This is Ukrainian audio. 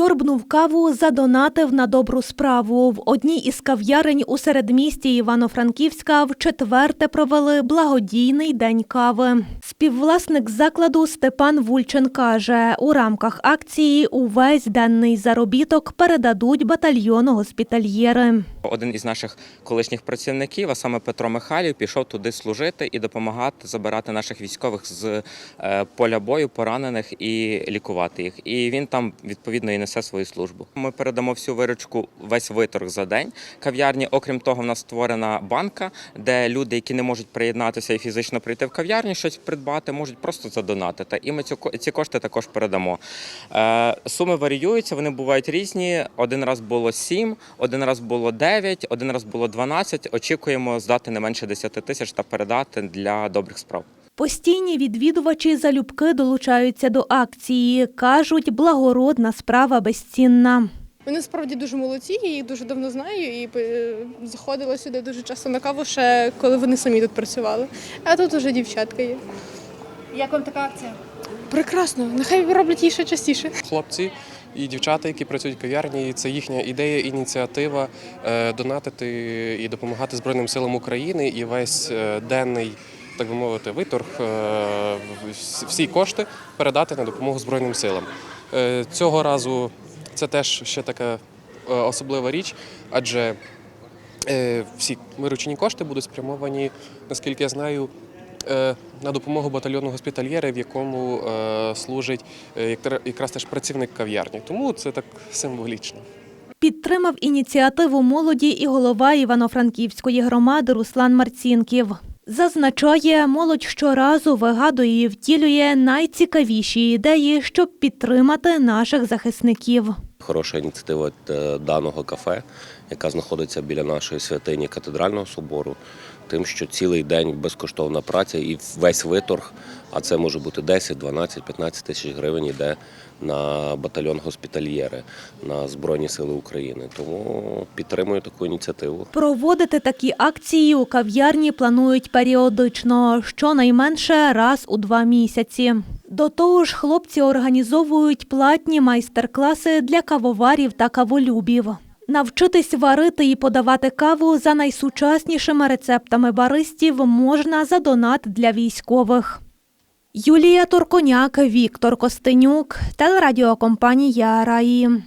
сьорбнув каву, задонатив на добру справу. В одній із кав'ярень у середмісті Івано-Франківська в четверте провели благодійний день кави. Співвласник закладу Степан Вульчин каже, у рамках акції увесь денний заробіток передадуть батальйону госпітальєри. Один із наших колишніх працівників, а саме Петро Михайлів, пішов туди служити і допомагати забирати наших військових з е, поля бою, поранених і лікувати їх. І він там відповідно і несе свою службу. Ми передамо всю виручку, весь виторг за день кав'ярні. Окрім того, в нас створена банка, де люди, які не можуть приєднатися і фізично прийти в кав'ярню, щось придбати, можуть просто задонатити. І ми ці кошти також передамо. Е, Суми варіюються, вони бувають різні. Один раз було 7, один раз було 9, один раз було 12. Очікуємо здати не менше 10 тисяч та передати для добрих справ. Постійні відвідувачі залюбки долучаються до акції. Кажуть, благородна справа безцінна. Вони справді дуже молодці, я їх дуже давно знаю і е, заходила сюди дуже часто на каву, ще коли вони самі тут працювали. А тут уже дівчатка є. Як вам така акція? Прекрасно, нехай роблять її ще частіше. хлопці і дівчата, які працюють в кав'ярні. Це їхня ідея, ініціатива е, донатити і допомагати Збройним силам України і весь е, денний. Так би мовити, виторг, е, всі- кошти передати на допомогу Збройним силам. Цього разу це теж ще така особлива річ, адже всі виручені кошти будуть спрямовані, наскільки я знаю, на допомогу батальйону госпітальєри, в якому е, служить е, якраз теж працівник кав'ярні. Тому це так символічно. Підтримав ініціативу молоді і голова Івано-Франківської громади Руслан Марцінків. Зазначає, молодь щоразу вигадує і втілює найцікавіші ідеї, щоб підтримати наших захисників. Хороша ініціатива е, даного кафе, яка знаходиться біля нашої святині катедрального собору, тим, що цілий день безкоштовна праця і весь виторг, а це може бути 10, 12, 15 тисяч гривень, йде на батальйон госпітальєри, на Збройні Сили України. Тому підтримую таку ініціативу. Проводити такі акції у кав'ярні планують періодично, щонайменше раз у два місяці. До того ж, хлопці організовують платні майстер-класи для кавоварів та каволюбів. Навчитись варити і подавати каву за найсучаснішими рецептами баристів можна за донат для військових. Юлія Турконяк, Віктор Костенюк, телерадіокомпанія Раї.